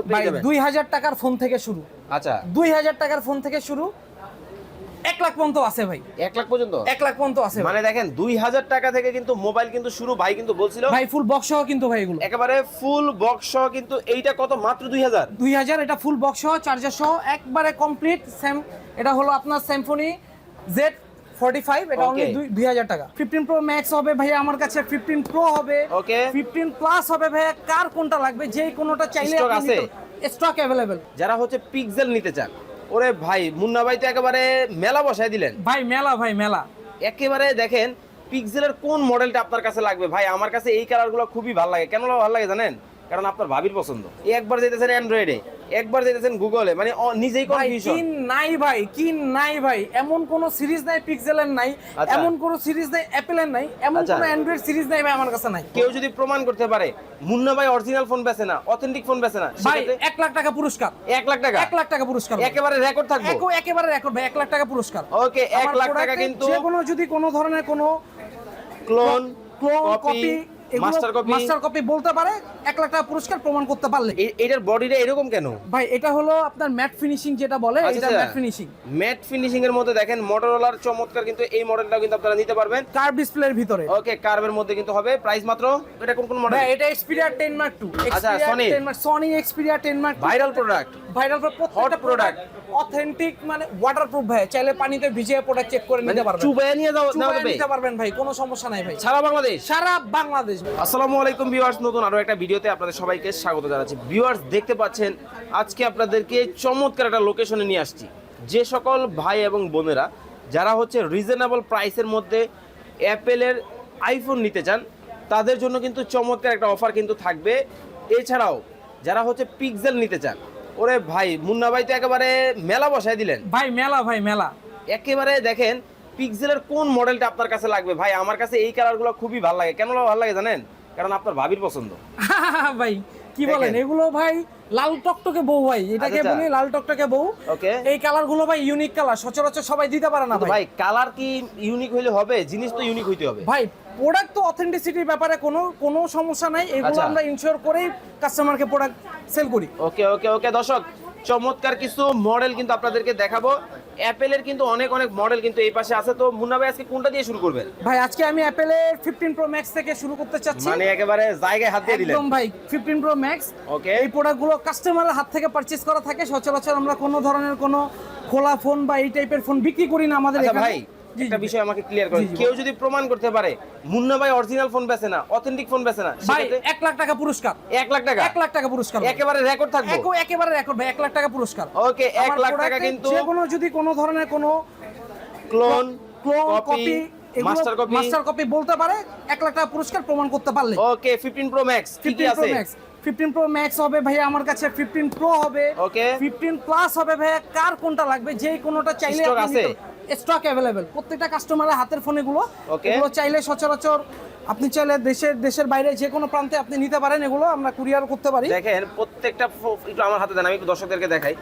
কিন্তু পেয়ে যাবেন। টাকার ফোন থেকে শুরু। আচ্ছা। দুই হাজার টাকার ফোন থেকে শুরু। এক লাখ পর্যন্ত আছে ভাই। এক লাখ পর্যন্ত? এক লাখ পর্যন্ত আছে মানে দেখেন দুই হাজার টাকা থেকে কিন্তু মোবাইল কিন্তু শুরু ভাই কিন্তু বলছিল। ভাই ফুল বক্স সহ কিন্তু ভাই এগুলো। একেবারে ফুল বক্স সহ কিন্তু এইটা কত? মাত্র দুই হাজার? দুই হাজার এটা ফুল বক্স সহ চার্জার সহ একবারে কমপ্লিট সেম এটা হলো আপনার স্যামফোনি জেড ফর্টি ফাইভ এটা অনলি Okay. দুই দুই হাজার টাকা। ফিফটিন প্রো ম্যাক্স হবে ভাইয়া আমার কাছে ফিফটিন প্রো হবে। Okay. ফিফটিন প্লাস হবে ভাইয়া কার কোনটা লাগবে? যে কোনোটা চাইলে আছে? স্টক অ্যাভেলেবেল যারা হচ্ছে পিক্সেল নিতে চান ওরে ভাই মুন্না ভাই তো একেবারে মেলা বসায় দিলেন। ভাই মেলা ভাই মেলা। একেবারে দেখেন পিক্সেলের কোন মডেলটা আপনার কাছে লাগবে? ভাই আমার কাছে এই কালারগুলো খুবই ভালো লাগে। কেন ভালো লাগে জানেন? কারণ আপনার ভাবির পছন্দ। একবার যেতেছেন অ্যান্ড্রয়েডে একবার যেতেছেন গুগলে মানে নিজেই কনফিউশন কি নাই ভাই কি নাই ভাই। এমন কোন সিরিজ নাই পিক্সেলের নাই। আচ্ছা। এমন কোন সিরিজ নাই অ্যাপেলের নাই। এমন। কোন অ্যান্ড্রয়েড সিরিজ নাই ভাই আমার কাছে নাই। কেউ যদি প্রমাণ করতে পারে মুন্না ভাই অরিজিনাল ফোন বেচে না অথেন্টিক ফোন বেচে না ভাই সেক্ষেত্রে এক লাখ টাকা পুরস্কার। এক লাখ টাকা? এক লাখ টাকা পুরস্কার। একেবারে রেকর্ড থাকবে? একেবারে রেকর্ড ভাই এক লাখ টাকা পুরস্কার। ওকে এক আমার লাখ টাকা কিন্তু যে কোনো যদি কোনো ধরনের কোনো clone clone copy master copy master copy বলতে পারে এক লাখ টাকা পুরস্কার প্রমাণ করতে পারলে। এটার বডিটা এরকম কেন? ভাই এটা হলো আপনার ম্যাট ফিনিশিং যেটা বলে এটা। ম্যাট ফিনিশিং ম্যাট ফিনিশিং এর মধ্যে দেখেন মোটরোলার চমৎকার কিন্তু এই মডেলটাও কিন্তু আপনারা নিতে পারবেন। কার ডিসপ্লের ভিতরে। ওকে কার্ভের মধ্যে কিন্তু হবে। প্রাইস মাত্র এটা কোন কোন মডেল এটা এক্সপিরিয়া 10 মার্ক 2 আচ্ছা, Sony। 10 mark Sony Xperia 10 mark viral product viral প্রত্যেকটা প্রোডাক্ট অথেন্টিক মানে ওয়াটারপ্রুফ ভাই। চাইলে পানিতে ভিজিয়ে প্রোডাক্ট চেক করে মানে নিতে পারবেন। চুবাইয়া নিয়ে যাও নিতে পারবেন ভাই কোনো সমস্যা নাই ভাই। সারা বাংলাদেশ? সারা বাংলাদেশ আসসালামু আলাইকুম ভিউয়ার্স নতুন আরও একটা ভিডিওতে আপনাদের সবাইকে স্বাগত জানাচ্ছি। ভিউয়ার্স দেখতে পাচ্ছেন আজকে আপনাদেরকে চমৎকার একটা লোকেশনে নিয়ে আসছি। যে সকল ভাই এবং বোনেরা যারা হচ্ছে রিজনেবল প্রাইসের মধ্যে অ্যাপেলের আইফোন নিতে চান তাদের জন্য কিন্তু চমৎকার একটা অফার কিন্তু থাকবে। এছাড়াও যারা হচ্ছে পিক্সেল নিতে চান ওরে ভাই মুন্না ভাই তো একেবারে মেলা বসাই দিলেন। ভাই মেলা ভাই মেলা। একেবারে দেখেন পিক্সেলের কোন মডেলটা আপনার কাছে লাগবে? ভাই আমার কাছে এই কালারগুলো খুবই ভালো লাগে। কেন ভালো লাগে জানেন? কারণ আপনার ভাবির পছন্দ। ভাই কি বলেন? এগুলো ভাই লাল টকটকে বউ ভাই। এটাকে আচ্ছা, আচ্ছা। বলি? লাল টকটকে বউ। ওকে। এই কালারগুলো ভাই ইউনিক কালার সচরাচর সবাই দিতে পারে না ভাই। কালার কি ইউনিক হইলে হবে? জিনিস তো ইউনিক হইতে হবে। ভাই প্রোডাক্ট তো অথেন্টিসিটির ব্যাপারে কোনো কোনো সমস্যা নাই। এগুলো আচ্ছা। আমরা ইনশিওর করেই কাস্টমারকে প্রোডাক্ট সেল করি। ওকে ওকে ওকে। দর্শক চমৎকার কিছু মডেল কিন্তু আপনাদেরকে দেখাবো। অ্যাপেলের কিন্তু অনেক অনেক মডেল কিন্তু এই পাশে আছে। তো মুন্না ভাই আজকে কোনটা দিয়ে শুরু করবেন? ভাই আজকে আমি অ্যাপেলের ফিফটিন প্রো ম্যাক্স থেকে শুরু করতে চাচ্ছি। মানে একেবারে জায়গায় হাত দিয়ে দিলেন। একদম ভাই ফিফটিন প্রো ম্যাক্স ওকে এই প্রোডাক্টগুলো কাস্টমারের হাত থেকে পারচেজ করা থাকে। সচরাচর আমরা কোনো ধরনের কোনো খোলা ফোন বা এই টাইপের ফোন বিক্রি করি না আমাদের আচ্ছা এখানে। ভাই একটা বিষয় আমাকে ক্লিয়ার করেন। কেউ যদি প্রমাণ করতে পারে মুন্না ভাই অরিজিনাল ফোন বেচে না অথেন্টিক ফোন বেচে না ভাই লাখ টাকা পুরস্কার। লাখ টাকা? লাখ টাকা পুরস্কার একেবারে রেকর্ড থাকবে? একেবারে রেকর্ড ভাই লাখ টাকা পুরস্কার। ওকে এক লাখ টাকা কিন্তু যে কোনো যদি কোনো ধরনের কোনো clone clone copy master copy master copy বলতে পারে লাখ টাকা পুরস্কার প্রমাণ করতে পারলে। ওকে 15 প্রো ম্যাক্স কি কি 15 আছে? প্রো ম্যাক্স 15 প্রো ম্যাক্স হবে ভাইয়া আমার কাছে 15 প্রো হবে. 15 প্লাস হবে ভাইয়া কার কোনটা লাগবে? যে কোনোটা চাইলে? স্টক অ্যাভেলেবেল প্রত্যেকটা কাস্টমারের হাতের ফোন এগুলো. এগুলো চাইলে সচরাচর আপনি চাইলে দেশের দেশের বাইরে যে কোনো প্রান্তে আপনি নিতে পারেন এগুলো আমরা কুরিয়ার করতে পারি। দেখেন প্রত্যেকটা একটু আমার হাতে দেন আমি একটু দর্শকদেরকে দেখাই।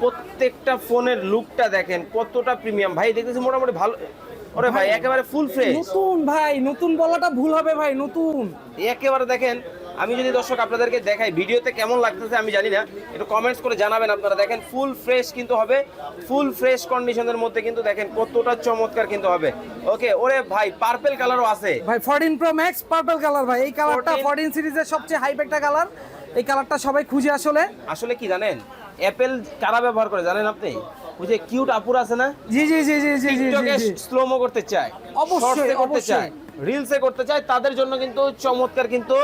প্রত্যেকটা ফোনের লুকটা দেখেন কতটা প্রিমিয়াম ভাই দেখতেছি মোটামুটি ভালো ওরে ভাই একেবারে ফুল ফ্রেশ নতুন ভাই নতুন বলাটা ভুল হবে ভাই নতুন। একেবারে দেখেন আমি যদি দর্শক আপনাদেরকে দেখাই ভিডিওতে কেমন লাগতেছে আমি জানি না একটু কমেন্টস করে জানাবেন আপনারা। দেখেন ফুল ফ্রেশ কিন্তু হবে ফুল ফ্রেশ কন্ডিশনের মধ্যে কিন্তু দেখেন কতটা চমৎকার কিন্তু হবে। ওকে ওরে ভাই পার্পল কালারও আছে। ভাই 14 প্রো ম্যাক্স পার্পল কালার ভাই। এই কালারটা 14 14 সিরিজের সবচেয়ে হাইপ একটা কালার এই কালারটা সবাই খুঁজে আসলে। আসলে কি জানেন অ্যাপেল কারা ব্যবহার করে জানেন আপনি? ওই যে কিউট আপুর আছে না? জি জি জি জি জি জি স্লোমো করতে চায় অবশ্যই, করতে অবশ্যই। চায় রিলসে করতে চায় তাদের জন্য কিন্তু চমৎকার কিন্তু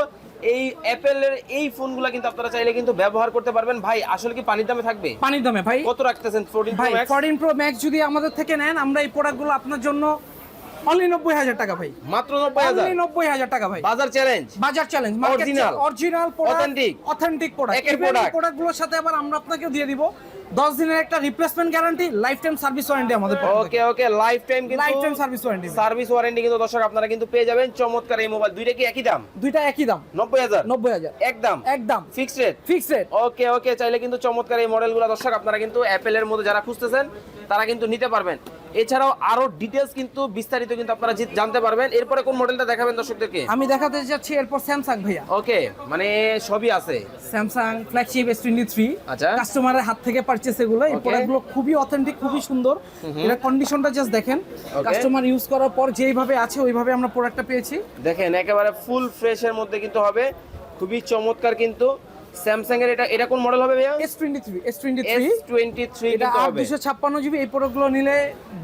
এই অ্যাপেলের এই ফোনগুলো কিন্তু আপনারা চাইলে কিন্তু ব্যবহার করতে পারবেন। ভাই আসলে কি পানির দামে থাকবে? পানির দামে ভাই। কত রাখতেছেন? 14 ভাই প্রো ম্যাক্স 14 প্রো ম্যাক্স যদি আমাদের থেকে নেন আমরা এই প্রোডাক্টগুলো আপনার জন্য অনলি নব্বই হাজার টাকা ভাই। মাত্র 90000 অনলি নব্বই হাজার টাকা ভাই। বাজার চ্যালেঞ্জ বাজার challenge original original product authentic product product এই product। প্রোডাক্টগুলোর সাথে আবার আমরা আপনাকেও দিয়ে দিব। 10 দিনের একটা replacement guarantee lifetime service warranty আমাদের ওকে ওকে লাইফ টাইম কিন্তু lifetime service warranty service warranty কিন্তু দর্শক আপনারা কিন্তু পেয়ে যাবেন। চমৎকার এই মোবাইল দুইটা কি একই দাম? দুইটা একই দাম। 90000 নব্বই হাজার। একদম? একদম। Fixed rate fix rate okay okay চাইলে কিন্তু চমৎকার এই মডেলগুলো দর্শক আপনারা কিন্তু অ্যাপেলের মধ্যে যারা খুঁজতেছেন তারা কিন্তু নিতে পারবেন। এছাড়াও আরও ডিটেলস কিন্তু বিস্তারিত কিন্তু আপনারা জানতে পারবেন। এরপরে কোন মডেলটা দেখাবেন দর্শকদেরকে? আমি দেখাতে যাচ্ছি এরপর স্যামসাং ভাইয়া। ওকে মানে সবই আছে। Samsung flagship S twenty three আচ্ছা। কাস্টমারের হাত থেকে পারচেস এগুলো। এই প্রোডাক্টগুলো খুবই অথেন্টিক খুবই সুন্দর। এটা কন্ডিশনটা জাস্ট দেখেন। কাস্টমার ইউজ করার পর যেইভাবে আছে ওইভাবে আমরা প্রোডাক্টটা পেয়েছি। দেখেন একেবারে ফুল ফ্রেশের মধ্যে কিন্তু হবে। খুবই চমৎকার কিন্তু। স্যামসাং এর এটা এটা কোন মডেল হবে ভাইয়া? S twenty three S twenty three S twenty three এটা কিন্তু আট হবে দুশো ছাপ্পান্ন জিবি এই প্রোডাক্টগুলো নিলে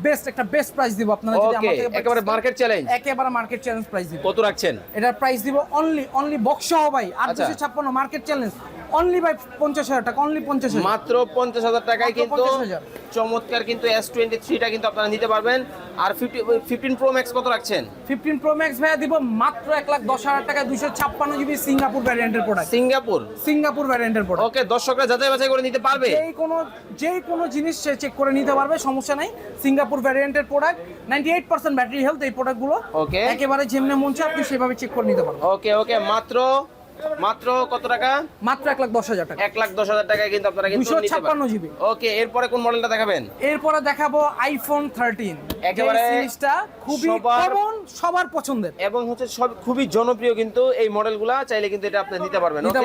বেস্ট একটা বেস্ট প্রাইস দিব আপনারা যদি আমাকে আমার থেকে একেবারে মার্কেট চ্যালেঞ্জ একেবারে মার্কেট চ্যালেঞ্জ প্রাইস দিব। কত রাখছেন? এটা প্রাইস দিব অনলি অনলি বক্স সহ ভাই আট আচ্ছা। দুশো ছাপ্পান্ন মার্কেট চ্যালেঞ্জ অনলি বাই পঞ্চাশ হাজার টাকা অনলি পঞ্চাশ মাত্র পঞ্চাশ হাজার টাকায় কিন্তু চমৎকার কিন্তু এস টোয়েন্টি থ্রিটা কিন্তু আপনারা নিতে পারবেন। আর ফিফটি ফিফটিন প্রো ম্যাক্স কত রাখছেন? ফিফটিন প্রো ম্যাক্স ভাইয়া দিব মাত্র এক লাখ দশ হাজার টাকা দুশো ছাপ্পান্ন জিবি সিঙ্গাপুর ভ্যারিয়েন্টের প্রোডাক্ট সিঙ্গাপুর সিঙ্গাপুর ভ্যারিয়েন্টের প্রোডাক্ট ওকে দর্শকরা যাচাই বাছাই করে নিতে পারবে। যেই কোনো যেই কোনো জিনিস সে চেক করে নিতে পারবে সমস্যা নাই। Singapore ভ্যারিয়েন্টের product ninety eight percent battery health এই প্রোডাক্টগুলো Okay. একেবারে যেমনে মন চায় আপনি সেভাবে চেক করে নিতে পারবেন। ওকে ওকে মাত্র মাত্র কত টাকা? মাত্র এক লাখ দশ হাজার টাকা। এক লাখ দশ হাজার টাকায় কিন্তু আপনারা কিন্তু ছাপ্পান্ন জিবি। ওকে এরপরে কোন মডেলটা দেখাবেন? এরপরে দেখাবো আইফোন থার্টিন একেবারে জিনিসটা খুবই সবার- কমন সবার পছন্দের। এবং হচ্ছে সব খুবই জনপ্রিয় কিন্তু এই মডেলগুলা চাইলে কিন্তু এটা আপনি নিতে পারবেন ওকে।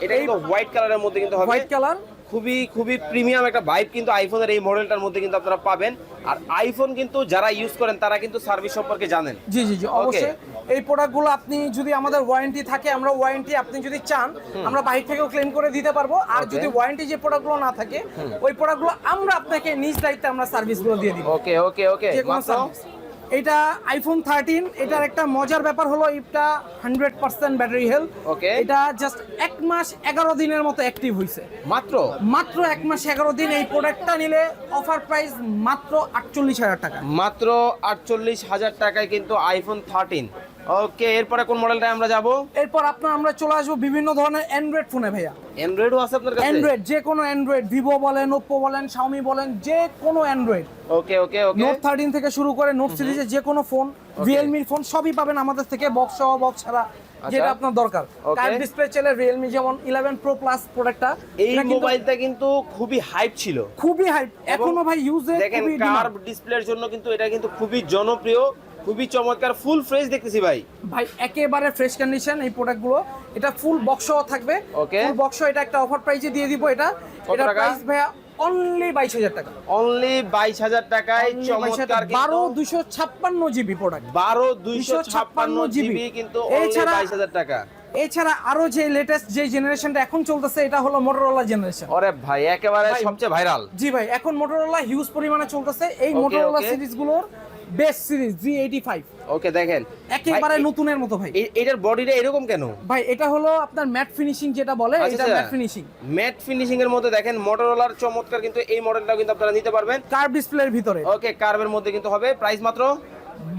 এটা কিন্তু হোয়াইট কালারের মধ্যে কিন্তু হবে। হোয়াইট কালার খুবই খুবই প্রিমিয়াম একটা ভাইব কিন্তু আইফোনের এই মডেলটার মধ্যে কিন্তু আপনারা পাবেন। আর আইফোন কিন্তু যারা ইউজ করেন তারা কিন্তু সার্ভিস সম্পর্কে জানেন। জি জি জি অবশ্যই। এই প্রোডাক্টগুলো আপনি যদি আমাদের ওয়ারেন্টি থাকে আমরা ওয়ারেন্টি আপনি যদি চান আমরা বাইরে থেকেও ক্লেম করে দিতে পারব। আর যদি ওয়ারেন্টি যে প্রোডাক্টগুলো না থাকে ওই প্রোডাক্টগুলো আমরা আপনাকে নিজ দায়িত্বে আমরা সার্ভিসগুলো দিয়ে দিব। ওকে ওকে ওকে এটা আইফোন থার্টিন এটার একটা মজার ব্যাপার হলো এটা hundred percent battery health okay এটা জাস্ট এক মাস এগারো দিনের মতো অ্যাক্টিভ হয়েছে মাত্র? মাত্র এক মাস এগারো দিন এই প্রোডাক্টটা নিলে অফার প্রাইস মাত্র আটচল্লিশ হাজার টাকা। মাত্র আটচল্লিশ হাজার টাকায় কিন্তু আইফোন থার্টিন ওকে এরপরে কোন মডেলটা আমরা যাব? এরপর আপনার আমরা চলে আসব বিভিন্ন ধরনের অ্যান্ড্রয়েড ফোনে ভাইয়া। অ্যান্ড্রয়েডও আছে আপনার কাছে? অ্যান্ড্রয়েড যে কোনো অ্যান্ড্রয়েড ভিভো বলেন ওপ্পো বলেন শাওমি বলেন যে কোনো Android okay okay okay. Note thirteen থেকে শুরু করে নোট সিরিজের যে কোনো ফোন রিয়েলমির ফোন সবই পাবেন আমাদের থেকে বক্স সহ বক্স ছাড়া যেটা আপনার দরকার। Okay. ডিসপ্লে চলে রিয়েলমি যেমন ইলেভেন প্রো প্লাস প্রোডাক্টটা এই মোবাইলটা কিন্তু খুবই হাইপ ছিল। খুবই হাই এখনও ভাই ইউজে দেখেন কার্ভ ডিসপ্লের জন্য কিন্তু এটা কিন্তু খুবই জনপ্রিয়। খুবই চমৎকার ফুল ফ্রেশ দেখতেছি ভাই। ভাই একেবারে ফ্রেশ কন্ডিশন এই প্রোডাক্টগুলো এটা ফুল বক্স থাকবে। Okay. ফুল বক্স এটা একটা অফার প্রাইসে দিয়ে দিব এটা। এটা প্রাইস ভাইয়া অনলি বাইশ হাজার টাকা। অনলি বাইশ হাজার টাকায় চমৎকার বারো দুশো ছাপ্পান্ন জিবি প্রোডাক্ট বারো দুইশো ছাপ্পান্ন জিবি। কিন্তু এছাড়া- বাইশ হাজার টাকা। এছাড়া আরও যে লেটেস্ট যে জেনারেশনটা এখন চলতেছে এটা হলো মোটরোলা জেনারেশন ভাই একেবারে সবচেয়ে ভাইরাল জি ভাই এখন মোটরোলা হিউজ পরিমাণে চলতেছে। এই Motorola. সিরিজগুলোর best series G eighty five okay দেখেন। একেবারে নতুনের মতো ভাই। এটার বডিটা এরকম কেন? ভাই এটা হলো আপনার ম্যাট ফিনিশিং যেটা বলে আচ্ছা, এটা। ম্যাট ফিনিশিং ম্যাট ফিনিশিং এর মধ্যে দেখেন মোটরোলার চমৎকার কিন্তু এই মডেলটা কিন্তু আপনারা নিতে পারবেন। কার্ভ ডিসপ্লের ভিতরে। ওকে কার্ভের মধ্যে কিন্তু হবে। প্রাইস মাত্র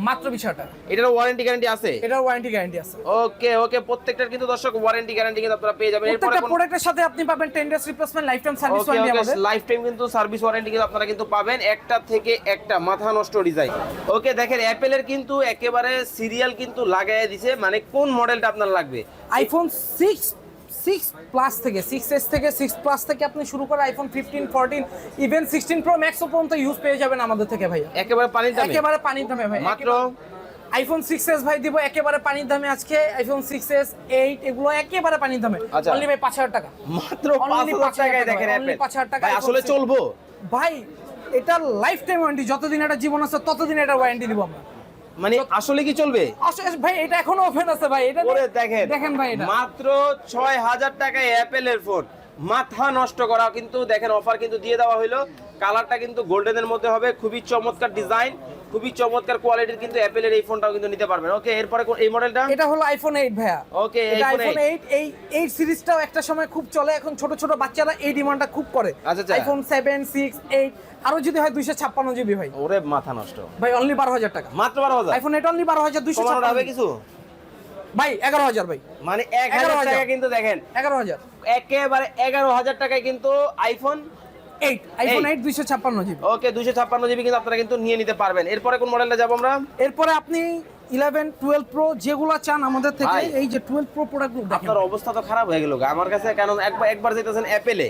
মাত্র টাকা এটার ওয়ারেন্টি গ্যারান্টি আছে? এটার ওয়ারেন্টি গ্যারান্টি আছে। ওকে ওকে প্রত্যেকটার কিন্তু দর্শক ওয়ারেন্টি গ্যারান্টি কিন্তু আপনারা পেয়ে যাবেন। এরপরে প্রত্যেকটা প্রোডাক্টের সাথে আপনি পাবেন 10 days replacement lifetime service warranty আমাদের। লাইফ টাইম কিন্তু সার্ভিস ওয়ারেন্টি কিন্তু আপনারা কিন্তু পাবেন। একটা থেকে একটা মাথা নষ্ট ডিজাইন ওকে দেখেন অ্যাপেলের কিন্তু একেবারে সিরিয়াল কিন্তু লাগাই দিছে। মানে কোন মডেলটা আপনার লাগবে? আইফোন 6 6 প্লাস থেকে 6s থেকে 6 প্লাস থেকে আপনি শুরু করে আইফোন 15 14 ইভেন 16 প্রো ম্যাক্স পর্যন্ত ইউজ পেয়ে যাবেন আমাদের থেকে ভাইয়া। একেবারে দামে? একেবারে পানির দামে ভাই মাত্র? আইফোন 6s ভাই দিব একেবারে পানির দামে আজকে আইফোন 6s 8 এগুলো একেবারে পানির দামে। আচ্ছা। অনলি ভাই 5000 টাকা। মাত্র 5000 টাকায় দেখেন only 5,000 টাকা আসলে চলবো। ভাই এটা লাইফ টাইম ওয়ারেন্টি যতদিন এটা জীবন আছে ততদিন এটা ওয়ারেন্টি দিব আমরা। মানে আসলে কি চলবে? ভাই এটা এখনও ওপেন আছে ভাই এটা পরে দেখেন দেখেন ভাই এটা। মাত্র ছয় হাজার টাকায় অ্যাপেলের ফোন মাথা নষ্ট করা কিন্তু দেখেন অফার কিন্তু দিয়ে দেওয়া হলো কালারটা কিন্তু গোল্ডেনের মধ্যে হবে খুবই চমৎকার ডিজাইন খুবই চমৎকার কোয়ালিটির কিন্তু অ্যাপেলের এই ফোনটাও কিন্তু নিতে পারবেন। ওকে এরপরে এই মডেলটা এটা হলো আইফোন 8 ভাইয়া। ওকে আইফোন 8 এই 8 সিরিজটাও একটা সময় খুব চলে এখন ছোট ছোট বাচ্চারা এই ডিমান্ডটা খুব করে। আইফোন 7 6 8 আরও যদি হয় 256 জিবি ভাই। ওরে মাথা নষ্ট। ভাই অনলি 12000 টাকা। মাত্র বারো হাজার? আইফোন 8 অনলি 12256 কমানো হবে কিছু? ভাই 11000 ভাই। মানে এক হাজার 11,000 টাকা কিন্তু দেখেন। 11000 একেবারে এগারো হাজার টাকায় কিন্তু আইফোন 8 আইফোন 8 256 জিবি ওকে ছাপ্পান্ন জিবি কিন্তু আপনারা কিন্তু নিয়ে নিতে পারবেন। এরপরে কোন মডেলটা যাব আমরা? এরপরে আপনি 11 12 প্রো যেগুলো চান আমাদের থেকে এই যে 12 প্রো প্রোডাক্টগুলো আপনার অবস্থা তো খারাপ হয়ে গেল আমার কাছে কারণ একবার একবার যেতেছেন অ্যাপেলে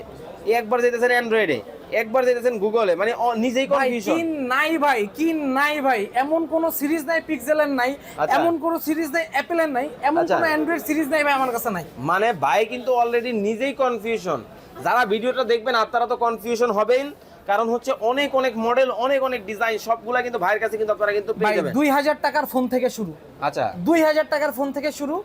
একবার যেতেছেন অ্যান্ড্রয়েডে একবার যেতেছেন গুগলে মানে নিজেই ভাই কনফিউশন কি নাই ভাই কি নাই ভাই। এমন কোন সিরিজ নাই পিক্সেলের নাই আচ্ছা। এমন কোন সিরিজ নাই অ্যাপেলের নাই এমন আচ্ছা। কোন অ্যান্ড্রয়েড সিরিজ নাই ভাই আমার কাছে নাই। মানে ভাই কিন্তু অলরেডি নিজেই কনফিউশন যারা ভিডিওটা দেখবেন আপনারা তো কনফিউশন হবেন। কারণ হচ্ছে অনেক অনেক মডেল অনেক অনেক ডিজাইন সবগুলা কিন্তু ভাইয়ের কাছে কিন্তু আপনারা কিন্তু পেয়ে যাবেন। দুই হাজার টাকার ফোন থেকে শুরু। আচ্ছা। দুই হাজার টাকার ফোন থেকে শুরু।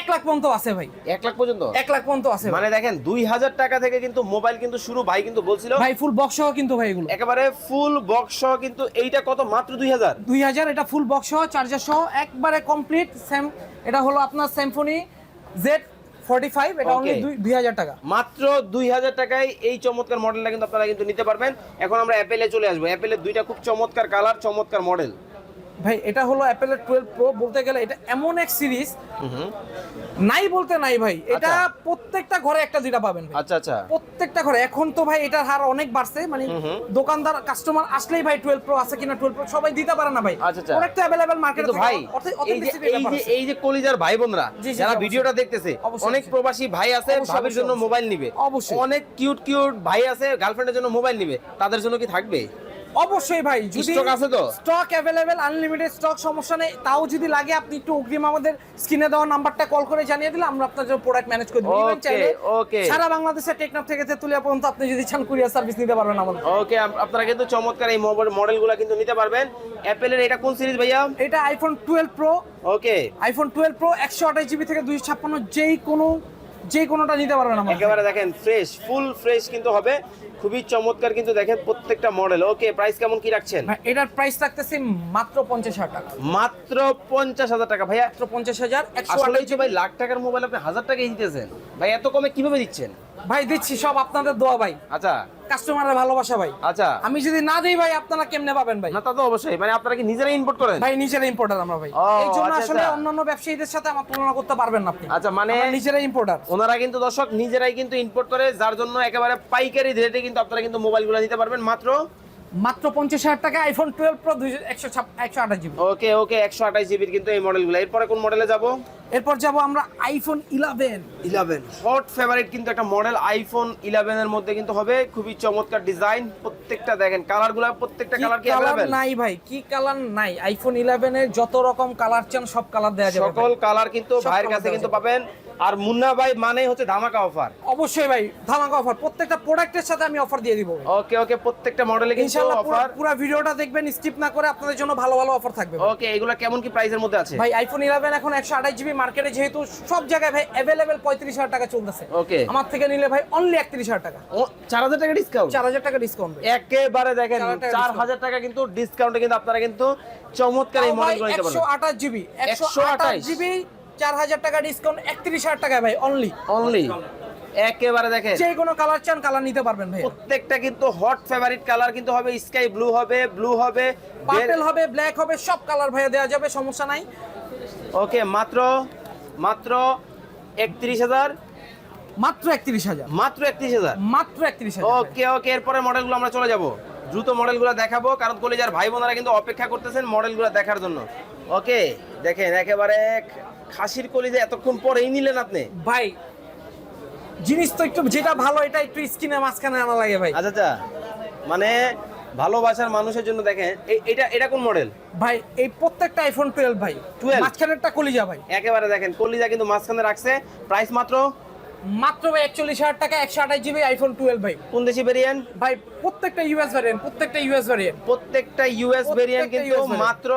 এক লাখ পর্যন্ত আছে ভাই। এক লাখ পর্যন্ত? এক লাখ পর্যন্ত আছে মানে দেখেন দুই হাজার টাকা থেকে কিন্তু মোবাইল কিন্তু শুরু ভাই কিন্তু বলছিল। ভাই ফুল বক্স সহ কিন্তু ভাই এগুলো। একেবারে ফুল বক্স সহ কিন্তু এইটা কত? মাত্র দুই হাজার? দুই হাজার এটা ফুল বক্স সহ চার্জার সহ একবারে কমপ্লিট সেম এটা হলো আপনার স্যামফোনি জেড ফর্টি ফাইভ এটা অনলি Okay. দুই দুই হাজার টাকা। মাত্র দুই হাজার টাকায় এই চমৎকার মডেলটা কিন্তু আপনারা কিন্তু নিতে পারবেন। এখন আমরা অ্যাপেলে চলে আসব। অ্যাপেলের দুইটা খুব চমৎকার কালার চমৎকার মডেল ভাই এটা হলো অ্যাপেলের টুয়েলভ প্রো বলতে গেলে এটা এমন এক সিরিজ নাই বলতে নাই ভাই এটা আচ্ছা। প্রত্যেকটা ঘরে একটা দুইটা পাবেন আচ্ছা আচ্ছা। প্রত্যেকটা ঘরে। এখন তো ভাই এটার হার অনেক বাড়ছে মানে দোকানদার কাস্টমার আসলেই ভাই টুয়েলভ প্রো আছে কিনা টুয়েলভ প্রো সবাই দিতে পারে না ভাই। আচ্ছা, আচ্ছা। অ্যাভেলেবেল মার্কেটে ভাই এই যে এই যে এই যে কলিজার ভাই বোনরা যারা ভিডিওটা দেখতেছে অনেক প্রবাসী ভাই আছে ভাবির জন্য মোবাইল নিবে। অবশ্যই। অনেক কিউট কিউট ভাই আছে গার্লফ্রেন্ডের জন্য মোবাইল নিবে। তাদের জন্য কি থাকবে? অবশ্যই ভাই যদি Stock আছে তো? স্টক অ্যাভেলেবেল আনলিমিটেড স্টক সমস্যা নেই। তাও যদি লাগে আপনি একটু অগ্রিম আমাদের স্ক্রিনে দেওয়া নাম্বারটা কল করে জানিয়ে দিলে আমরা আপনার জন্য প্রোডাক্ট ম্যানেজ করে দিই Okay, চাইলে okay. সারা বাংলাদেশে টেকনাফ থেকে তেতুলিয়া পর্যন্ত আপনি যদি চান কুরিয়ার সার্ভিস নিতে পারবেন আমাদের। ওকে আপনারা কিন্তু চমৎকার এই মডেলগুলো কিন্তু নিতে পারবেন। অ্যাপেলের এটা কোন সিরিজ ভাইয়া? এটা iPhone twelve pro okay iPhone twelve pro একশো আঠাশ জিবি থেকে দুইশো ছাপ্পান্ন যেই কোনো যে কোনোটা নিতে পারবেন আমার একেবারে দেখেন ফ্রেশ ফুল ফ্রেশ কিন্তু হবে। খুবই চমৎকার কিন্তু দেখেন প্রত্যেকটা মডেল ওকে প্রাইস কেমন কি রাখছেন? ভাই, এটার প্রাইস রাখতেছি মাত্র পঞ্চাশ হাজার টাকা। মাত্র পঞ্চাশ হাজার টাকা। ভাইয়া মাত্র পঞ্চাশ হাজার আসলে ভাই লাখ টাকার মোবাইল আপনি হাজার টাকায় দিতেছেন। ভাই এত কমে কীভাবে দিচ্ছেন? ভাই দিচ্ছি সব আপনাদের দোয়া ভাই। আচ্ছা। কাস্টমারের ভালোবাসা ভাই। আচ্ছা। আমি যদি না দিই ভাই আপনারা কেমনে পাবেন ভাই? না তা তো অবশ্যই। মানে আপনারা কি নিজেরাই ইম্পোর্ট করেন? ভাই নিজেরা ইম্পোর্টার আমরা ভাই। এই জন্য আচ্ছা, আসলে আচ্ছা। অন্যান্য ব্যবসায়ীদের সাথে আমার তুলনা করতে পারবেন না আপনি। আচ্ছা মানে আমরা নিজেরা ইম্পোর্টার ওনারা কিন্তু দর্শক নিজেরাই কিন্তু ইম্পোর্ট করে যার জন্য একেবারে পাইকারি রেটে কিন্তু আপনারা কিন্তু মোবাইলগুলো নিতে পারবেন। মাত্র মাত্র পঞ্চাশ হাজার টাকা আইফোন টুয়েলভ প্রো একশো একশো আঠাশ জিবি ওকে ওকে একশো আঠাশ জিবির কিন্তু এই মডেলগুলো এরপরে কোন মডেলে যাব? এরপর যাব আমরা iPhone eleven eleven hot favourite কিন্তু একটা মডেল আইফোন ইলেভেনের মধ্যে কিন্তু হবে। খুবই চমৎকার ডিজাইন প্রত্যেকটা দেখেন কালার কালারগুলো প্রত্যেকটা কালার কি কালার নাই ভাই? কি কালার নাই? আইফোন ইলেভেনের যত রকম কালার চান সব কালার দেওয়া যাবে সকল কালার কিন্তু ভাইয়ের কাছে কিন্তু পাবেন। আর মুন্না ভাই মানে হচ্ছে ধামাকা অফার অবশ্যই ভাই ধামাকা অফার প্রত্যেকটা প্রোডাক্টের সাথে আমি অফার দিয়ে দিব। ওকে ওকে প্রত্যেকটা মডেলে কিন্তু ইনশাআল্লাহ পুরো অফার পুরো ভিডিওটা দেখবেন স্কিপ না করে আপনাদের জন্য ভালো ভালো অফার থাকবে ওকে এগুলো কেমন কি প্রাইসের মধ্যে আছে? ভাই আইফোন ইলেভেন এখন একশো আঠাশ জিবি মার্কেটে যেহেতু সব জায়গায় ভাই পঁয়ত্রিশ হাজার টাকা চলতেছে। ওকে আমার থেকে নিলে ভাই অনলি একত্রিশ হাজার টাকা। ও চার হাজার টাকা ডিসকাউন্ট চার হাজার টাকা ডিসকাউন্ট একেবারে দেখেন চার হাজার টাকা কিন্তু ডিসকাউন্টে কিন্তু আপনারা কিন্তু চমৎকার এই মডেলগুলো নিতে পারবেন। আঠাশ জিবি 128 আঠাশ? জিবি চার হাজার টাকা ডিসকাউন্ট একত্রিশ হাজার টাকা ভাই অনলি অনলি একেবারে দেখেন। যে কোনো কালার চান কালার নিতে পারবেন ভাই প্রত্যেকটা কিন্তু হট ফেভারিট কালার কিন্তু হবে স্কাই ব্লু হবে ব্লু হবে পার্পেল হবে ব্ল্যাক হবে সব কালার ভাইয়া দেওয়া যাবে সমস্যা নাই। ওকে মাত্র মাত্র একত্রিশ হাজার মাত্র একত্রিশ হাজার মাত্র একত্রিশ হাজার মাত্র একত্রিশ হাজার ওকে ওকে এরপরে মডেলগুলো আমরা চলে যাব। দ্রুত মডেলগুলো দেখাবো কারণ কলেজার ভাই বোনেরা কিন্তু অপেক্ষা করতেছেন মডেলগুলো দেখার জন্য। ওকে দেখেন একেবারে খাসির কলিজা এতক্ষণ পরেই নিলেন আপনি? ভাই জিনিস তো একটু যেটা ভালো এটা একটু স্কিনে মাঝখানে আনা লাগে ভাই। আচ্ছা আচ্ছা। মানে ভালোবাসার মানুষের জন্য দেখেন এটা এটা কোন মডেল ভাই এই প্রত্যেকটা আইফোন টুয়েলভ ভাই 12 মাঝখানেরটা কলিজা ভাই। একেবারে দেখেন কলিজা কিন্তু মাঝখানে রাখছে। প্রাইস মাত্র? মাত্র ভাই একচল্লিশ হাজার টাকা একশো আঠাশ জিবি আইফোন টুয়েলভ ভাই। কোন দেশি ভেরিয়েন্ট ভাই প্রত্যেকটা ইউএস ভ্যারিয়েন্ট প্রত্যেকটা ইউএস ভ্যারিয়েন্ট প্রত্যেকটা ইউএস ভেরিয়েন্ট কিন্তু। মাত্র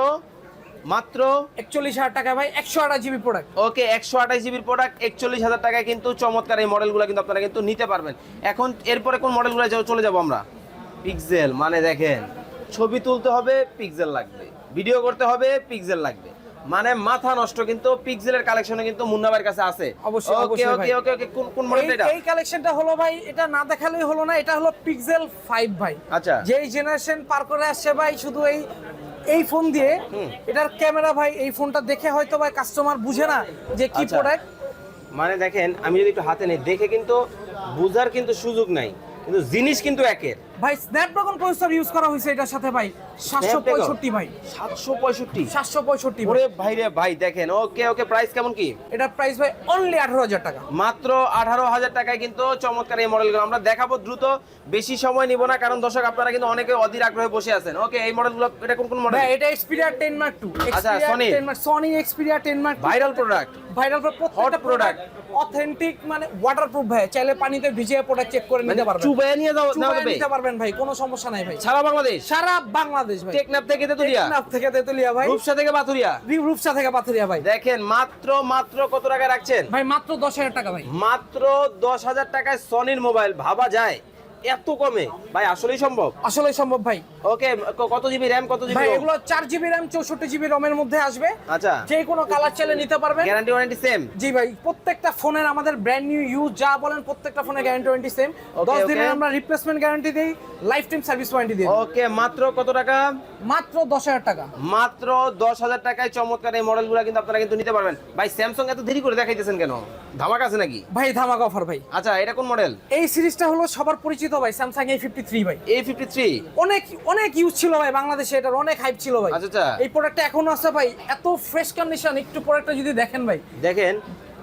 মাত্র একচল্লিশ হাজার টাকা ভাই একশো আঠাশ জিবি প্রোডাক্ট ওকে একশো আঠাশ জিবির প্রোডাক্ট একচল্লিশ হাজার টাকায় কিন্তু চমৎকার এই মডেলগুলো কিন্তু আপনারা কিন্তু নিতে পারবেন। এখন এরপরে কোন মডেলগুলো চলে যাব আমরা। পিক্সেল মানে দেখেন ছবি তুলতে হবে পিক্সেল লাগবে। ভিডিও করতে হবে পিক্সেল লাগবে। মানে মাথা নষ্ট কিন্তু পিক্সেলের কালেকশনে কিন্তু মুন্নাবার কাছে আছে। অবশ্যই, ওকে ওকে ওকে ওকে কোন কোন মডেল এটা? এই কালেকশনটা হলো ভাই এটা না দেখালেই হলো না এটা হলো পিক্সেল ফাইভ ভাই। আচ্ছা। যেই জেনারেশন পার করে আসছে ভাই শুধু এই এই ফোন দিয়ে এটার ক্যামেরা ভাই এই ফোনটা দেখে হয়তো ভাই কাস্টমার বুঝে না যে কি আচ্ছা। প্রোডাক্ট মানে দেখেন আমি যদি একটু হাতে নেই দেখে কিন্তু বুঝার কিন্তু সুযোগ নাই। কিন্তু জিনিস কিন্তু একের। ভাই স্ন্যাপড্রাগন প্রসেসর ইউজ করা হয়েছে এটার সাথে ভাই সাতশো পঁয়ষট্টি ভাই। সাতশো পঁয়ষট্টি? সাতশো পঁয়ষট্টি ওরে ভাই রে ভাই দেখেন ওকে ওকে প্রাইস কেমন কি? এটার প্রাইস ভাই অনলি আঠারো হাজার টাকা। মাত্র আঠারো হাজার টাকায় কিন্তু চমৎকার এই মডেলগুলো আমরা দেখাবো দ্রুত বেশি সময় নিব না কারণ দর্শক আপনারা কিন্তু অনেকে অধীর আগ্রহে বসে আছেন। ওকে এই মডেলগুলো এটা কোন কোন মডেল ভাই এটা এক্সপিরিয়া টেন মার্ক টু আচ্ছা, Sony। Ten mark Sony Xperia ten mark viral product viral প্রত্যেকটা প্রোডাক্ট অথেন্টিক মানে ওয়াটারপ্রুফ ভাই। চাইলে পানিতে ভিজিয়ে প্রোডাক্ট চেক করে নিতে পারবেন। চুবাইয়া নিয়ে যাও নিতে পারবেন। ভাই কোনো সমস্যা নাই ভাই। সারা বাংলাদেশ? সারা বাংলাদেশ ভাই। টেকনাফ থেকে তেতুলিয়া? টেকনাফ থেকে তেতুলিয়া ভাই। রূপসা থেকে বাথুরিয়া? রূপসা থেকে পাথুরিয়া ভাই। দেখেন মাত্র মাত্র কত টাকা রাখছেন? ভাই মাত্র দশ হাজার টাকা ভাই। মাত্র দশ হাজার টাকায় সনির মোবাইল ভাবা যায়। এত কমে? ভাই আসলেই সম্ভব? আসলে সম্ভব ভাই। ওকে কত জিবি র্যাম কত জিবি ভাই এগুলো চার জিবি র্যাম চৌষট্টি জিবি রমের মধ্যে আসবে। আচ্ছা। যে কোনো কালার চাইলে নিতে পারবেন। গ্যারান্টি ওয়ারেন্টি সেম জি ভাই প্রত্যেকটা ফোনের আমাদের ব্র্যান্ড নিউ ইউজ যা বলেন প্রত্যেকটা ফোনের গ্যারান্টি ওয়ারেন্টি সেম Okay, দশ দিনের আমরা রিপ্লেসমেন্ট গ্যারান্টি দিই লাইফ টাইম সার্ভিস ওয়ারেন্টি দিই। ওকে মাত্র কত টাকা? মাত্র দশ হাজার টাকা। মাত্র দশ হাজার টাকায় চমৎকার এই মডেলগুলো কিন্তু আপনারা কিন্তু নিতে পারবেন। ভাই স্যামসাং এত দেরি করে দেখাইতেছেন কেন? ধামাক আছে নাকি? ভাই ধামাকা অফার ভাই। আচ্ছা এটা কোন মডেল এই সিরিজটা হলো সবার পরিচিত ভাই স্যামসাং এ ফিফটি থ্রি ভাই। এ ফিফটি থ্রি অনেক অনেক ইউজ ছিল ভাই বাংলাদেশে এটার অনেক হাইপ ছিল ভাই। আচ্ছা, আচ্ছা। এই প্রোডাক্টটা এখনও আছে ভাই এত ফ্রেশ কন্ডিশন একটু প্রোডাক্টটা যদি দেখেন ভাই। দেখেন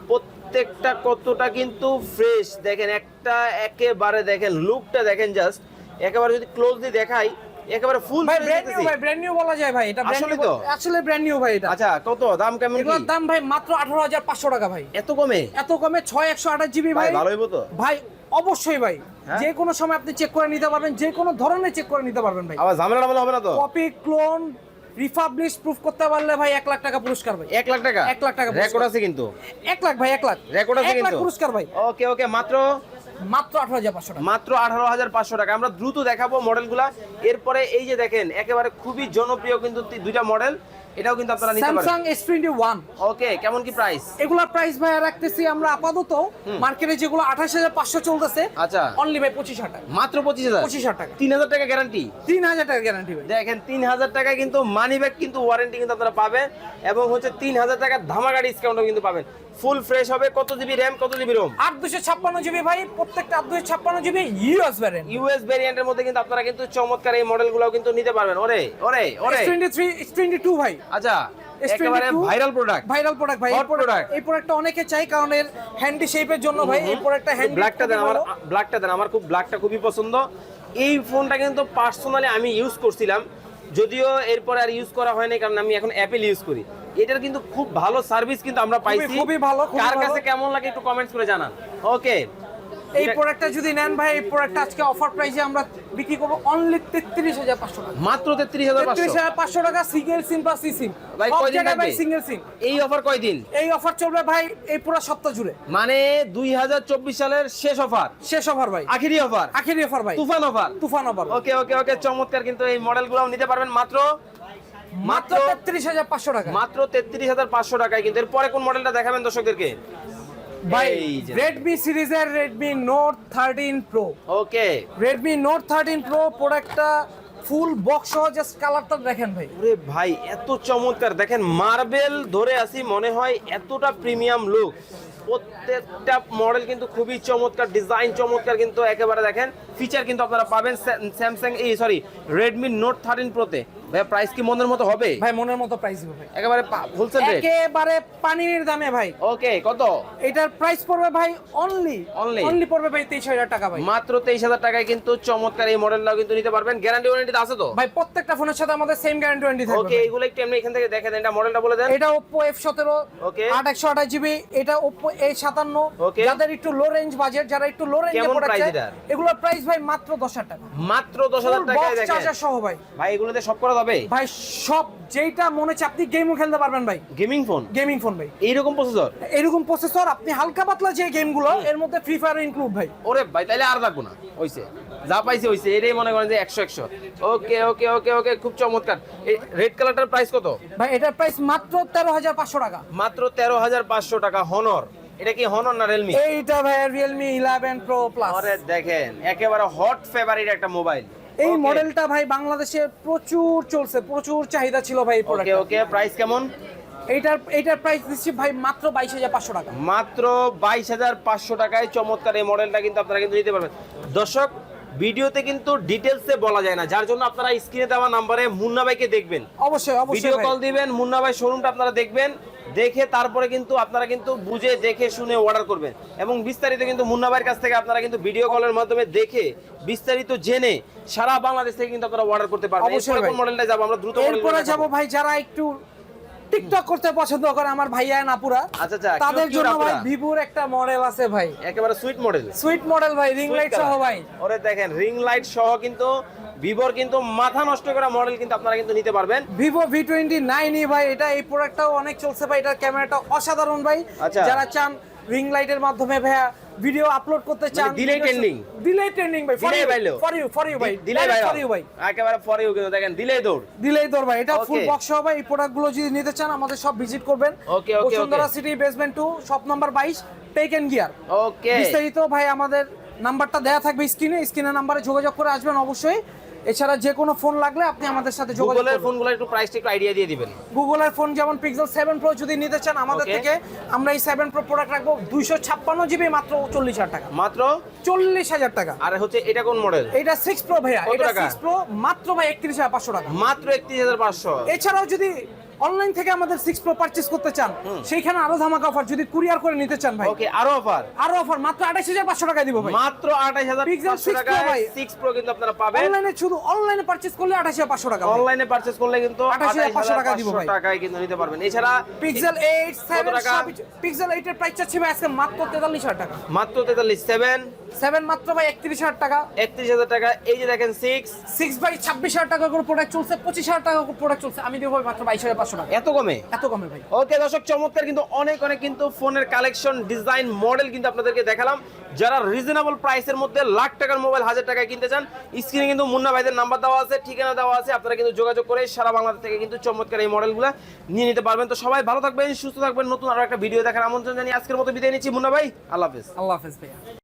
প্রত্যেকটা কতটা কিন্তু ফ্রেশ দেখেন একটা একেবারে দেখেন লুকটা দেখেন জাস্ট একেবারে যদি ক্লোজলি দেখাই একেবারে ফুল ভাই ব্র্যান্ড নিউ ভাই ব্র্যান্ড নিউ বলা যায় ভাই এটা আসলে তো? আসলে ব্র্যান্ড নিউ ভাই এটা। আচ্ছা কত? দাম কেমন এগুলোর দাম ভাই মাত্র আঠারো হাজার পাঁচশো টাকা ভাই। এত কমে? এত কমে ছয় একশো আঠাশ জিবি ভাই ভাই। ভালো হইব তো? ভাই অবশ্যই ভাই। হ্যাঁ? যে কোনো সময় আপনি চেক করে নিতে পারবেন যে কোনো ধরনের চেক করে নিতে পারবেন ভাই। আবার ঝামেলা টামেলা হবে না তো? কপি ক্লোন রিফাবলিশ প্রুফ করতে পারলে ভাই এক লাখ টাকা পুরস্কার ভাই। এক লাখ টাকা? এক লাখ টাকা রেকর্ড আছে কিন্তু? এক লাখ ভাই এক লাখ। রেকর্ড আছে এক লাখ কিন্তু? পুরস্কার ভাই। ওকে ওকে মাত্র? মাত্র আঠারো হাজার পাঁচশো টাকা। মাত্র আঠারো হাজার পাঁচশো টাকা। আমরা দ্রুত দেখাবো মডেলগুলা এরপরে এই যে দেখেন একেবারে খুবই জনপ্রিয় কিন্তু দুইটা মডেল এটাও কিন্তু আপনারা নিতে পারেন টোয়েন্টি ওয়ান ওকে কেমন কি প্রাইস এগুলা প্রাইস ভাই রাখতেছি আমরা আপাতত। মার্কেটে যেগুলো আঠাশ হাজার পাঁচশো চলতেছে আচ্ছা। অনলি ভাই পঁচিশ হাজার। টাকা মাত্র পঁচিশ হাজার? পঁচিশ হাজার টাকা। তিন হাজার টাকা গ্যারান্টি তিন হাজার টাকা গ্যারান্টি ভাই। দেখেন তিন হাজার টাকায় কিন্তু মানি ব্যাগ কিন্তু ওয়ারেন্টি কিন্তু আপনারা পাবেন এবং হচ্ছে তিন হাজার টাকার ধামাকা ডিসকাউন্টও কিন্তু পাবেন। ফুল ফ্রেশ হবে কত জিবি র্যাম কত জিবি রোম আট দুশো ছাপ্পান্ন জিবি ভাই প্রত্যেকটা আট দুশো ছাপ্পান্ন জিবি ইউএস ভ্যারিয়েন্ট ইউএস ভেরিয়েন্টের মধ্যে কিন্তু আপনারা কিন্তু চমৎকার এই মডেলগুলো কিন্তু নিতে পারবেন। ওরে ওরে ওরে। টোয়েন্টি থ্রি টোয়েন্টি টু ভাই। আচ্ছা একেবারে ভাইরাল প্রোডাক্ট ভাইরাল প্রোডাক্ট ভাই। Hot এই প্রোডাক্টটা অনেকে চাই কারণ এর হ্যান্ডি শেপের জন্য ভাই। এই প্রোডাক্টটা হ্যান্ডি ব্ল্যাকটা দেন আমার ব্ল্যাকটা দেন আমার খুব ব্ল্যাকটা খুবই পছন্দ। এই ফোনটা কিন্তু পার্সোনালি আমি ইউজ করছিলাম। যদিও এরপরে আর ইউজ করা হয়নি কারণ আমি এখন অ্যাপেল ইউজ করি। এটার কিন্তু খুব ভালো সার্ভিস কিন্তু আমরা পাইছি। খুবই ভালো, কার কাছে কেমন লাগে একটু কমেন্টস করে জানান। ওকে এই প্রোডাক্টটা যদি নেন ভাই এই প্রোডাক্টটা আজকে অফার প্রাইসে আমরা বিক্রি করব অনলি তেত্রিশ হাজার পাঁচশো টাকা। মাত্র তেত্রিশ হাজার তেত্রিশ হাজার পাঁচশো টাকা সিঙ্গেল সিম বা সি সিম ভাই, কয়দিন ভাই সিঙ্গেল সিম এই অফার কয়দিন? এই অফার চলবে ভাই এই পুরো সপ্তাহ জুড়ে। মানে দুই হাজার চব্বিশ সালের শেষ অফার শেষ অফার ভাই। আখিরি অফার আখেরি অফার ভাই। তুফান অফার তুফান অফার ওকে ওকে ওকে চমৎকার কিন্তু এই মডেলগুলো নিতে পারবেন। মাত্র মাত্র তেত্রিশ হাজার পাঁচশো টাকা। মাত্র তেত্রিশ হাজার পাঁচশো টাকায়। কিন্তু এরপরে কোন মডেলটা দেখাবেন দর্শকদেরকে? ভাই রেডমি সিরিজের Redmi note thirteen pro okay Redmi note thirteen pro প্রোডাক্টটা ফুল বক্স সহ জাস্ট কালারটা দেখেন ভাই। ওরে ভাই এত চমৎকার। দেখেন মার্বেল ধরে আসি মনে হয় এতটা প্রিমিয়াম লুক প্রত্যেকটা মডেল কিন্তু খুবই চমৎকার ডিজাইন চমৎকার কিন্তু একেবারে দেখেন। ফিচার কিন্তু আপনারা পাবেন স্যামসাং এই সরি রেডমি নোট থার্টিন প্রোতে ভাই প্রাইস কি মনের মতো হবে? ভাই মনের মতো প্রাইস ভাই। একেবারে হোলসেল রেট একেবারে পানির দামে ভাই। ওকে কত? এটার প্রাইস পড়বে ভাই অনলি Only? অনলি পড়বে ভাই তেইশ হাজার টাকা ভাই। মাত্র তেইশ হাজার টাকায় কিন্তু চমৎকার এই মডেলটাও কিন্তু নিতে পারবেন। গ্যারান্টি ওয়ারেন্টি আছে তো? ভাই প্রত্যেকটা ফোনের সাথে আমাদের সেম গ্যারান্টি ওয়ারেন্টি থাকবে ওকে এগুলো একটু এমনি এখান থেকে দেখে দেন। এটা মডেলটা বলে দেন। এটা Okay. আট একশো আঠাশ জিবি এটা সাতান্ন। Okay. যাদের একটু লো রেঞ্জ বাজেট যারা একটু লো রেঞ্জে প্রোডাক্ট চায়? এগুলোর প্রাইস ভাই মাত্র দশ হাজার টাকা। মাত্র দশ হাজার টাকায় দেখেন। চার্জার সহ ভাই। ভাই এগুলোতে সব করা যাবে? ভাই সব যেটা মনে হচ্ছে আপনি গেমও খেলতে পারবেন ভাই। গেমিং ফোন গেমিং ফোন ভাই। এইরকম প্রসেসর এরকম প্রসেসর আপনি হালকা পাতলা যে গেমগুলো এর মধ্যে ফ্রি ফায়ার ইনক্লুড ভাই। ওরে ভাই তাইলে আর রাখব না। হইছে। যা পাইছে হইছে। এটাই মনে করেন যে একশো একশো। ওকে ওকে ওকে ওকে খুব চমৎকার। এই রেড কালারটার প্রাইস কত? ভাই এটার প্রাইস মাত্র তেরো হাজার পাঁচশো টাকা। মাত্র তেরো হাজার পাঁচশো টাকা হনর এটা কি হনর না রিয়েলমি এইটা ভাই রিয়েলমি ইলেভেন প্রো প্লাস আরে দেখেন একেবারে হট ফেভারিট একটা মোবাইল এই মডেলটা ভাই বাংলাদেশে প্রচুর চলছে প্রচুর চাহিদা ছিল ভাই ওকে ওকে প্রাইস কেমন? এইটার এইটার প্রাইস দিচ্ছি ভাই মাত্র বাইশ হাজার পাঁচশো টাকা। মাত্র বাইশ হাজার পাঁচশো টাকায় চমৎকার এই মডেলটা কিন্তু আপনারা কিন্তু নিতে পারবেন। দর্শক ভিডিওতে কিন্তু ডিটেলসে বলা যায় না। যার জন্য আপনারা স্ক্রিনে দেওয়া নাম্বারে মুন্না ভাইকে দেখবেন। অবশ্যই অবশ্যই ভিডিও কল দিবেন মুন্না ভাই শোরুমটা আপনারা দেখবেন। দেখে তারপরে কিন্তু আপনারা কিন্তু বুঝে দেখে শুনে অর্ডার করবেন। এবং বিস্তারিত কিন্তু মুন্না ভাইয়ের কাছ থেকে আপনারা কিন্তু ভিডিও কলের মাধ্যমে দেখে বিস্তারিত জেনে সারা বাংলাদেশ থেকে কিন্তু আপনারা অর্ডার করতে পারবেন। অবশ্যই মডেলটা যাব আমরা দ্রুত এরপরে। যাব ভাই যারা একটু টিকটক করতে পছন্দ করে আমার ভাইয়া নাপুরা আচ্ছা আচ্ছা তাদের cute, cute জন্য ভাই। ভিভোর একটা মডেল আছে ভাই। একেবারে সুইট মডেল সুইট মডেল ভাই রিং লাইট সহ ভাই। ওরে দেখেন রিং লাইট সহ কিন্তু ভিভোর কিন্তু মাথা নষ্ট করা মডেল কিন্তু আপনারা কিন্তু নিতে পারবেন। ভিভো ভি টোয়েন্টি নাইন ভাই এটা এই প্রোডাক্টটাও অনেক চলছে ভাই এটার ক্যামেরাটা অসাধারণ ভাই। আচ্ছা। যারা চান রিং লাইটের মাধ্যমে ভাইয়া ভিডিও আপলোড করতে চান ডিলে ট্রেন্ডিং ডিলে ট্রেন্ডিং ভাই for you for you for you ভাই দিলে ফর ইউ ভাই। একেবারে ফর ইউ কিন্তু দেখেন দিলে দৌড়। দিলেই দৌড় ভাই এটা ফুল বক্স সহ ভাই এই প্রোডাক্টগুলো যদি নিতে চান আমাদের সব ভিজিট করবেন। Okay okay Bashundhara City basement two shop number বাইশ টেক এন্ড গিয়ার ওকে বিস্তারিত ভাই আমাদের নাম্বারটা দেয়া থাকবে স্ক্রিনে স্ক্রিনের নাম্বারে যোগাযোগ করে আসবেন অবশ্যই। এছাড়া যে কোনো ফোন লাগলে আপনি আমাদের সাথে যোগাযোগ গুগলের ফোনগুলো একটু প্রাইস একটু আইডিয়া দিয়ে দিবেন। গুগলের ফোন যেমন পিক্সেল 7 প্রো যদি নিতে চান আমাদের থেকে আমরা এই 7 প্রো প্রোডাক্ট রাখব দুইশো ছাপ্পান্ন জিবি মাত্র চল্লিশ হাজার টাকা। মাত্র? চল্লিশ হাজার টাকা। আর হচ্ছে এটা কোন মডেল এটা 6 প্রো ভাইয়া এটা 6 প্রো মাত্র ভাই একত্রিশ হাজার পাঁচশো টাকা। মাত্র একত্রিশ হাজার পাঁচশো। এছাড়াও যদি অনলাইন থেকে আমাদের সিক্স প্রো পারচেজ করতে চান সেইখানে আরও ধামাকা অফার যদি কুরিয়ার করে নিতে চান ভাই। ওকে আরও অফার আরও অফার মাত্র আঠাশ হাজার পাঁচশো টাকা দিব ভাই। মাত্র আঠাশ হাজার পাঁচশো 6 Pro টাকায় ভাই। সিক্স প্রো কিন্তু আপনারা পাবেন। অনলাইনে শুধু অনলাইনে করলে আঠাশ হাজার পাঁচশো টাকা অনলাইনে পারচেজ করলে কিন্তু 28,500 টাকা দিব ভাই। টাকায় কিন্তু নিতে পারবেন। এছাড়া পিক্সেল এইট সেভেন? পিক্সেল এইটের প্রাইস চাচ্ছি ভাই আজকে মাত্র তেতাল্লিশ হাজার টাকা। মাত্র তেতাল্লিশ সেভেন সেভেন মাত্র ভাই একত্রিশ হাজার টাকা। একত্রিশ হাজার টাকা। এই যে দেখেন সিক্স সিক্স বাই ছাব্বিশ হাজার টাকা করে প্রোডাক্ট চলছে পঁচিশ হাজার টাকা করে প্রোডাক্ট চলছে। আমি দেবো মাত্র বাইশ হাজার পাঁচশো টাকা। এত কমে? এত কমে ভাই। ওকে দর্শক চমৎকার কিন্তু অনেক অনেক কিন্তু ফোনের কালেকশন ডিজাইন মডেল কিন্তু আপনাদেরকে দেখালাম। যারা রিজনেবল প্রাইসের মধ্যে লাখ টাকার মোবাইল হাজার টাকায় কিনতে চান স্ক্রিনে কিন্তু মুন্না ভাইদের নাম্বার দেওয়া আছে ঠিকানা দেওয়া আছে। আপনারা কিন্তু যোগাযোগ করে সারা বাংলাদেশ থেকে কিন্তু চমৎকার এই মডেলগুলো নিয়ে নিতে পারবেন। তো সবাই ভালো থাকবেন সুস্থ থাকবেন। নতুন আরও একটা ভিডিও দেখার আমন্ত্রণ জানিয়ে আজকের মতো বিদায় নিচ্ছি। মুন্না ভাই আল্লাহ হাফেজ। আল্লাহ হাফেজ ভাইয়া।